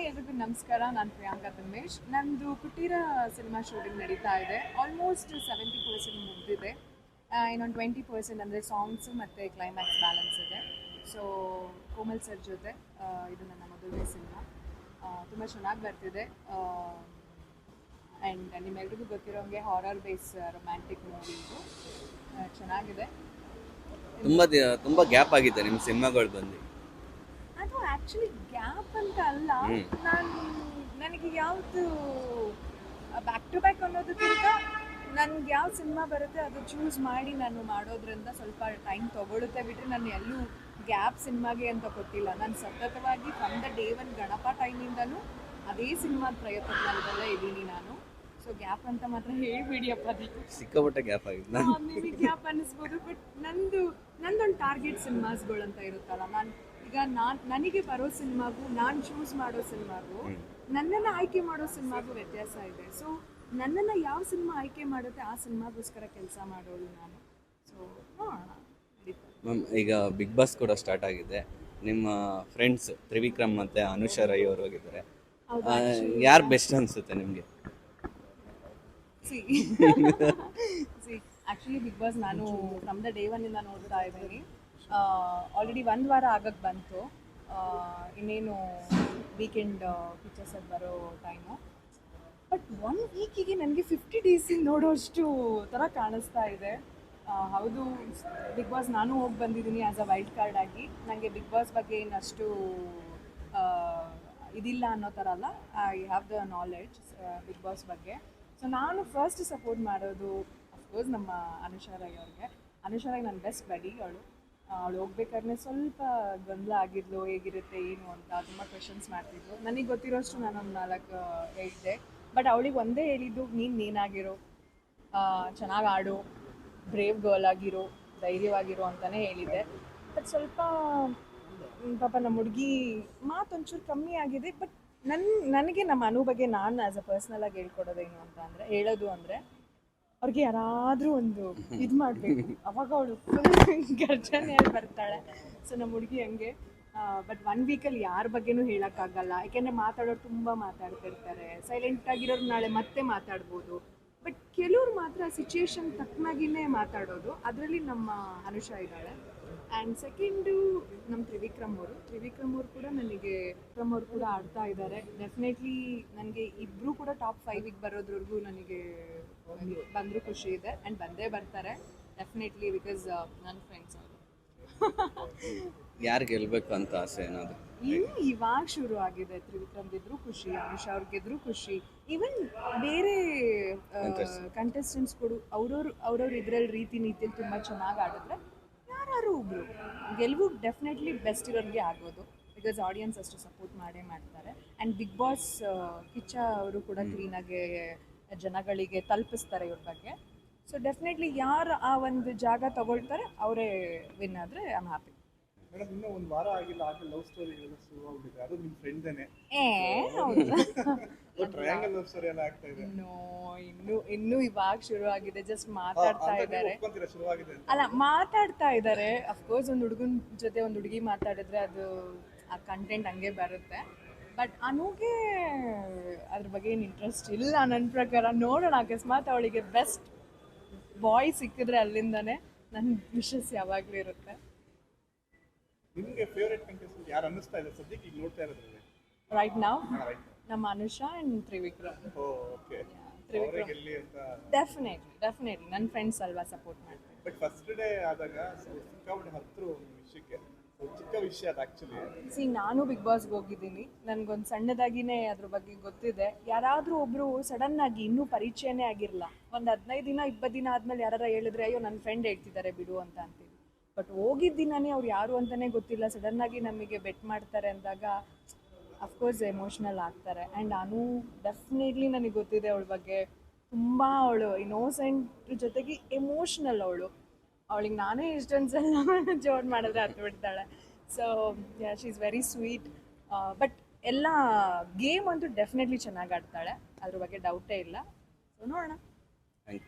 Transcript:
Hi ಎಲ್ರಿಗೂ ನಮಸ್ಕಾರ, ನಾನು ಪ್ರಿಯಾಂಕಾ ತಮೇಶ್ ನಂದು ಕುಟೀರ ಸಿನಿಮಾ ಶೂಟಿಂಗ್ ನಡೀತಾ ಇದೆ. ಆಲ್ಮೋಸ್ಟ್ ಸೆವೆಂಟಿ ಪರ್ಸೆಂಟ್ ಮುಗಿದಿದೆ. ಇನ್ನೊಂದು ಟ್ವೆಂಟಿ ಪರ್ಸೆಂಟ್ ಅಂದರೆ ಸಾಂಗ್ಸು ಮತ್ತು ಕ್ಲೈಮ್ಯಾಕ್ಸ್ ಬ್ಯಾಲೆನ್ಸ್ ಇದೆ. ಸೊ ಕೋಮಲ್ ಸರ್ ಜೊತೆ ಇದು ನನ್ನ ಮೊದಲನೇ ಸಿನಿಮಾ ತುಂಬ ಚೆನ್ನಾಗಿ ಬರ್ತಿದೆ. ಆ್ಯಂಡ್ ನಿಮ್ಮೆಲ್ರಿಗೂ ಗೊತ್ತಿರೋಂಗೆ ಹಾರರ್ ಬೇಸ್ ರೊಮ್ಯಾಂಟಿಕ್ ಮೂವಿ ಇದು. ಚೆನ್ನಾಗಿದೆ. ತುಂಬ ತುಂಬ ತುಂಬಾ ಗ್ಯಾಪ್ ಆಗಿದೆ ನಿಮ್ಮ ಸಿನಿಮಾಗಳು ಬಂದು. ಅದು ಆಕ್ಚುಲಿ ಗ್ಯಾಪ್ ಅಂತ ಅಲ್ಲ. ನಾನು ನನಗೆ ಯಾವುದು ಬ್ಯಾಕ್ ಟು ಬ್ಯಾಕ್ ಅನ್ನೋದಕ್ಕಿಂತ ನನ್ಗೆ ಯಾವ ಸಿನಿಮಾ ಬರುತ್ತೆ ಅದು ಚೂಸ್ ಮಾಡಿ ನಾನು ಮಾಡೋದ್ರಿಂದ ಸ್ವಲ್ಪ ಟೈಮ್ ತಗೊಳುತ್ತೆ ಬಿಟ್ಟರೆ ನಾನು ಎಲ್ಲೂ ಗ್ಯಾಪ್ ಸಿನಿಮಾಗೆ ಅಂತ ಕೊಟ್ಟಿಲ್ಲ. ನಾನು ಸತತವಾಗಿ from the day one Ganapa ಟೈಮಿಂದನೂ ಅದೇ ಸಿನಿಮಾದ ಪ್ರಯತ್ನದಲ್ಲೇ ಇದ್ದೀನಿ ನಾನು. ಸೊ ಗ್ಯಾಪ್ ಅಂತ ಮಾತ್ರ ಹೇಳ್ಬಿಡಿಯಪ್ಪ ಅದಕ್ಕೆ ಸಿಕ್ಕಾಪಟ್ಟೆ ಗ್ಯಾಪ್ ಆಗಿದೆ ಗ್ಯಾಪ್ ಅನ್ನಿಸ್ಬೋದು ಬಟ್ ನಂದು ನಂದೊಂದು ಟಾರ್ಗೆಟ್ ಸಿನಿಮಾಸ್ಗಳು ಅಂತ ಇರುತ್ತಲ್ಲ. ನಾನು ಈಗ ನಾನ್ ನನಗೆ ಬರೋ ಸಿನಿಮಾಗೂ ನಾನು ಚೂಸ್ ಮಾಡೋ ಸಿನಿಮಾಗೂ ನನ್ನನ್ನ ಆಯ್ಕೆ ಮಾಡೋ ಸಿನಿಮಾಗೂ ವ್ಯತ್ಯಾಸ ಇದೆ. ಸೊ ನನ್ನನ್ನ ಯಾವ ಸಿನಿಮಾ ಆಯ್ಕೆ ಮಾಡುತ್ತೆ ಆ ಸಿನಿಮಾಗೋಸ್ಕರ ಕೆಲಸ ಮಾಡೋದು ನಾನು. ಸೊ ನೋಡೋಣ. ಮ್ಯಾಮ್ ಈಗ ಬಿಗ್ ಬಾಸ್ ಕೂಡ ಸ್ಟಾರ್ಟ್ ಆಗಿದೆ. ನಿಮ್ಮ ಫ್ರೆಂಡ್ಸ್ ತ್ರಿವಿಕ್ರಮ್ ಮತ್ತೆ ಅನುಷಾ ರೈ ಅವರು ಹೋಗಿದ್ದಾರೆ. ಯಾರು ಬೆಸ್ಟ್ ಅನ್ಸುತ್ತೆ ನಿಮಗೆ? C. C. Actually Bigg Boss ನಾನು ಫ್ರಮ್ ದ ಡೇ ಒನ್ನಿಂದ ನೋಡ್ತಾ ಇದ್ದೀನಿ. ಆಲ್ರೆಡಿ ಒಂದು ವಾರ ಆಗಕ್ಕೆ ಬಂತು. ಇನ್ನೇನು ವೀಕೆಂಡ್ ಪಿಕ್ಚರ್ಸ್ ಅದು ಬರೋ ಟೈಮು ಬಟ್ ಒನ್ ವೀಕಿಗೆ ನನಗೆ ಫಿಫ್ಟಿ ಡೇಸಿಂದ ನೋಡೋಷ್ಟು ಥರ ಕಾಣಿಸ್ತಾ ಇದೆ. ಹೌದು ಬಿಗ್ ಬಾಸ್ ನಾನು ಹೋಗಿ ಬಂದಿದ್ದೀನಿ ಆ್ಯಸ್ ಅ ವೈಲ್ಡ್ ಕಾರ್ಡ್ ಆಗಿ. ನನಗೆ ಬಿಗ್ ಬಾಸ್ ಬಗ್ಗೆ ಇನ್ನಷ್ಟು ಇದಿಲ್ಲ ಅನ್ನೋ ಥರ ಅಲ್ಲ. I have the knowledge Bigg Boss ಬಗ್ಗೆ. ಸೊ ನಾನು ಫಸ್ಟ್ ಸಪೋರ್ಟ್ ಮಾಡೋದು ಅಫ್ಕೋರ್ಸ್ ನಮ್ಮ ಅನುಷಾ ರೈ ಅವ್ರಿಗೆ. ಅನುಷಾ ರೈ ನನ್ನ ಬೆಸ್ಟ್ ಬಡಿ ಅವಳು. ಅವಳು ಹೋಗ್ಬೇಕಾದ್ರೆ ಸ್ವಲ್ಪ ಗೊಂದಲ ಆಗಿದ್ಲು, ಹೇಗಿರುತ್ತೆ, ಏನು ಅಂತ ತುಂಬ ಕ್ವೆಶನ್ಸ್ ಮಾಡ್ತಿದ್ಲು. ನನಗೆ ಗೊತ್ತಿರೋಷ್ಟು ನಾನೊಂದು ನಾಲ್ಕು ಹೇಳಿದ್ದೆ ಬಟ್ ಅವಳಿಗೆ ಒಂದೇ ಹೇಳಿದ್ದು, ನೀನು ನೀನಾಗಿರೋ ಚೆನ್ನಾಗಿ ಆಡು ಬ್ರೇವ್ ಗರ್ಲ್ ಆಗಿರೋ, ಧೈರ್ಯವಾಗಿರೋ ಅಂತಲೇ ಹೇಳಿದ್ದೆ. ಬಟ್ ಸ್ವಲ್ಪ ಪಾಪ ನಮ್ಮ ಹುಡುಗಿ ಮಾತೊಂಚೂರು ಕಮ್ಮಿ ಆಗಿದೆ. ಬಟ್ ನನ್ನ ನನಗೆ ನಮ್ಮ ಅನು ಬಗ್ಗೆ ನಾನು ಆ್ಯಸ್ ಅ ಪರ್ಸ್ನಲ್ ಆಗಿ ಹೇಳ್ಕೊಡೋದೇನು ಅಂತ ಅಂದರೆ, ಹೇಳೋದು ಅಂದರೆ ಅವ್ರಿಗೆ ಯಾರಾದ್ರೂ ಒಂದು ಇದು ಮಾಡಬೇಕು. ಅವಾಗ ಅವಳು ಗರ್ಜನೆ ಗರ್ಜನೆಯಲ್ಲಿ ಬರ್ತಾಳೆ. ಸೊ ನಮ್ಮ ಹುಡುಗಿ ಹಂಗೆ. ಬಟ್ ಒನ್ ವೀಕಲ್ಲಿ ಯಾರ ಬಗ್ಗೆನೂ ಹೇಳೋಕ್ಕಾಗಲ್ಲ. ಯಾಕೆಂದ್ರೆ ಮಾತಾಡೋರು ತುಂಬ ಮಾತಾಡ್ತಿರ್ತಾರೆ. ಸೈಲೆಂಟ್ ಆಗಿರೋರು ನಾಳೆ ಮತ್ತೆ ಮಾತಾಡ್ಬೋದು. ಬಟ್ ಕೆಲವ್ರು ಮಾತ್ರ ಸಿಚುಯೇಷನ್ ತಕ್ಕನಾಗಿನೇ ಮಾತಾಡೋದು. ಅದರಲ್ಲಿ ನಮ್ಮ ಅನುಷಾ ಇದ್ದಾಳೆ. ಆ್ಯಂಡ್ ಸೆಕೆಂಡು ನಮ್ಮ ತ್ರಿವಿಕ್ರಮ್ ಅವರು. ತ್ರಿವಿಕ್ರಮ್ ಅವರು ಕೂಡ ನನಗೆ ವಿಕ್ರಮ್ ಅವರು ಕೂಡ ಆಡ್ತಾ ಇದ್ದಾರೆ. ಡೆಫಿನೆಟ್ಲಿ ನನಗೆ ಇಬ್ಬರು ಕೂಡ ಟಾಪ್ ಫೈವಿಗೆ ಬರೋದ್ರವರೆಗೂ ನನಗೆ ಬಂದರೂ ಖುಷಿ ಇದೆ. ಆ್ಯಂಡ್ ಬಂದೇ ಬರ್ತಾರೆ. ಡೆಫಿನೆಟ್ಲಿ ಬಿಕಾಸ್ ನನ್ನ ಫ್ರೆಂಡ್ಸ್ ಅವರು. ಯಾರು ಗೆಲ್ಬೇಕು ಅಂತ ಆಸೆ ಏನಾದ್ರು? ಇನ್ನು ಇವಾಗ ಶುರು ಆಗಿದೆ. ತ್ರಿವಿಕ್ರಮ್ ಗೆದ್ರು ಖುಷಿ ಅನುಷಾ ಅವ್ರು ಗೆದ್ರು ಖುಷಿ. ಈವನ್ ಬೇರೆ ಕಂಟೆಸ್ಟೆಂಟ್ಸ್ ಕೊಡು ಅವ್ರವ್ರು ಅವ್ರವ್ರ ಇದ್ರಲ್ಲಿ ರೀತಿ ನೀತಿಯಲ್ಲಿ ತುಂಬ ಚೆನ್ನಾಗಿ ಆಡಿದ್ರೆ ಯಾರು ಒಬ್ರು. ಗೆಲುವು ಡೆಫಿನೆಟ್ಲಿ ಬೆಸ್ಟ್ ಇರೋರಿಗೆ ಆಗೋದು. ಬಿಕಾಸ್ ಆಡಿಯನ್ಸ್ ಅಷ್ಟು ಸಪೋರ್ಟ್ ಮಾಡೇ ಮಾಡ್ತಾರೆ. ಆ್ಯಂಡ್ ಬಿಗ್ ಬಾಸ್ ಕಿಚ್ಚ ಅವರು ಕೂಡ ಕ್ಲೀನಾಗಿ ಜನಗಳಿಗೆ ತಲುಪಿಸ್ತಾರೆ ಇವ್ರ ಬಗ್ಗೆ. ಸೊ ಡೆಫಿನೆಟ್ಲಿ ಯಾರು ಆ ಒಂದು ಜಾಗ ತಗೊಳ್ತಾರೆ ಅವರೇ ವಿನ್ ಆದರೆ ಐ ಆಮ್ ಹ್ಯಾಪಿ ಮೇಡಮ್ ಇನ್ನೂ ಒಂದು ವಾರ ಆಗಿಲ್ಲ ಆಗಲೇ ಲವ್ ಸ್ಟೋರಿ ಎಲ್ಲ ಶುರು ಆಗ್ಬಿಟ್ಟಿದೆ. ಅದು ನಿಮ್ಮ ಫ್ರೆಂಡ್ದೇನೆ ಏ ಹೌದಾ. ಟ್ರಯಾಂಗಲ್ ಲವ್ ಸ್ಟೋರಿ ಎಲ್ಲ ಆಗ್ತಾ ಇದೆ. ನೋ ಇನ್ನು ಇನ್ನು ಇವಾಗ ಶುರು ಆಗಿದೆ. ಜಸ್ಟ್ ಮಾತಾಡ್ತಾ ಇದ್ದಾರೆ. ಒಪ್ಕೊಂತೀರಾ ಶುರುವಾಗಿದೆ ಅಂತ? ಅಲ್ಲ ಮಾತಾಡ್ತಾ ಇದ್ದಾರೆ. ಅಫ್ಕೋರ್ಸ್ ಒಂದು ಹುಡುಗನ ಜೊತೆ ಒಂದು ಹುಡುಗಿ ಮಾತಾಡಿದ್ರೆ ಅದು ಆ ಕಂಟೆಂಟ್ ಹಂಗೆ ಬರುತ್ತೆ. ಬಟ್ ಅನುಗೆ ಅದ್ರ ಬಗ್ಗೆ ಏನು ಇಂಟ್ರೆಸ್ಟ್ ಇಲ್ಲ ನನ್ನ ಪ್ರಕಾರ. ನೋಡೋಣ ಅಕಸ್ಮಾತ್ ಅವಳಿಗೆ ಬೆಸ್ಟ್ ಬಾಯ್ ಸಿಕ್ಕಿದ್ರೆ ಅಲ್ಲಿಂದಾನೆ ನನ್ನ ವಿಶಸ್ ಯಾವಾಗಲೂ ಇರುತ್ತೆ. ನಿಮಗೆ ಫೇವ್ರೆಟ್ ಕಂಟೆಸ್ಟೆಂಟ್ ಯಾರು ಅನ್ನಿಸ್ತಾ ಇದೆ? ಸದ್ಯಕ್ಕೆ ಈಗ ನೋಡ್ತಾ ಇರೋದ್ರಲ್ಲಿ ರೈಟ್ ನಾವ್ ನಮ್ಮ Anusha and Trivikram. Oh okay Trivikram. ಅಂತ. ಡೆಫಿನೆಟ್ಲಿ ಡೆಫಿನೆಟ್ಲಿ ನನ್ನ ಫ್ರೆಂಡ್ಸ್ ಅಲ್ವಾ ಸಪೋರ್ಟ್ ಮಾಡ್ತಾರೆ. ಬಟ್ ಫಸ್ಟ್ ಡೇ ಆದಾಗ ಸಿಕ್ಕಾಪಟ್ಟೆ ಹತ್ರ ಒಂದು ವಿಷಯಕ್ಕೆ ಚಿಕ್ಕ ವಿಷಯ ಅದು ಆಕ್ಚುಲಿ ಸಿ ನಾನು ಬಿಗ್ ಬಾಸ್ಗೆ ಹೋಗಿದ್ದೀನಿ. ನನಗೊಂದು ಸಣ್ಣದಾಗಿನೇ ಅದ್ರ ಬಗ್ಗೆ ಗೊತ್ತಿದೆ. ಯಾರಾದರೂ ಒಬ್ಬರು ಸಡನ್ ಆಗಿ ಇನ್ನೂ ಪರಿಚಯನೇ ಆಗಿರಲ್ಲ. ಒಂದು ಹದಿನೈದು ದಿನ ಇಪ್ಪತ್ತು ದಿನ ಆದಮೇಲೆ ಯಾರು ಹೇಳಿದ್ರೆ ಅಯ್ಯೋ ನನ್ನ ಫ್ರೆಂಡ್ ಹೇಳ್ತಿದ್ದಾರೆ ಬಿಡು ಅಂತ ಅಂತೀವಿ. ಬಟ್ ಹೋಗಿದ್ದ ದಿನನೇ ಅವ್ರು ಯಾರು ಅಂತಲೇ ಗೊತ್ತಿಲ್ಲ. ಸಡನ್ ಆಗಿ ನಮಗೆ ಬೆಟ್ ಮಾಡ್ತಾರೆ ಅಂದಾಗ ಅಫ್ಕೋರ್ಸ್ ಎಮೋಷ್ನಲ್ ಆಗ್ತಾರೆ. ಆ್ಯಂಡ್ ಅನು ಡೆಫಿನೆಟ್ಲಿ ನನಗೆ ಗೊತ್ತಿದೆ ಅವಳ ಬಗ್ಗೆ. ತುಂಬ ಅವಳು ಇನ್ನೋಸೆಂಟ್ ಜೊತೆಗೆ ಎಮೋಷ್ನಲ್ ಅವಳು. ಅವಳಿಗೆ ನಾನೇ ಇಷ್ಟೊಂದು ಸಲ ಜೋಡ್ ಮಾಡಿದ್ರೆ ಹತ್ತು ಬಿಡ್ತಾಳೆ. So she is very sweet but ಎಲ್ಲ ಗೇಮ್ ಅಂತೂ ಡೆಫಿನೆಟ್ಲಿ ಚೆನ್ನಾಗಿ ಆಡ್ತಾಳೆ. ಅದ್ರ ಬಗ್ಗೆ ಡೌಟೇ ಇಲ್ಲ. ಸೊ ನೋಡೋಣ.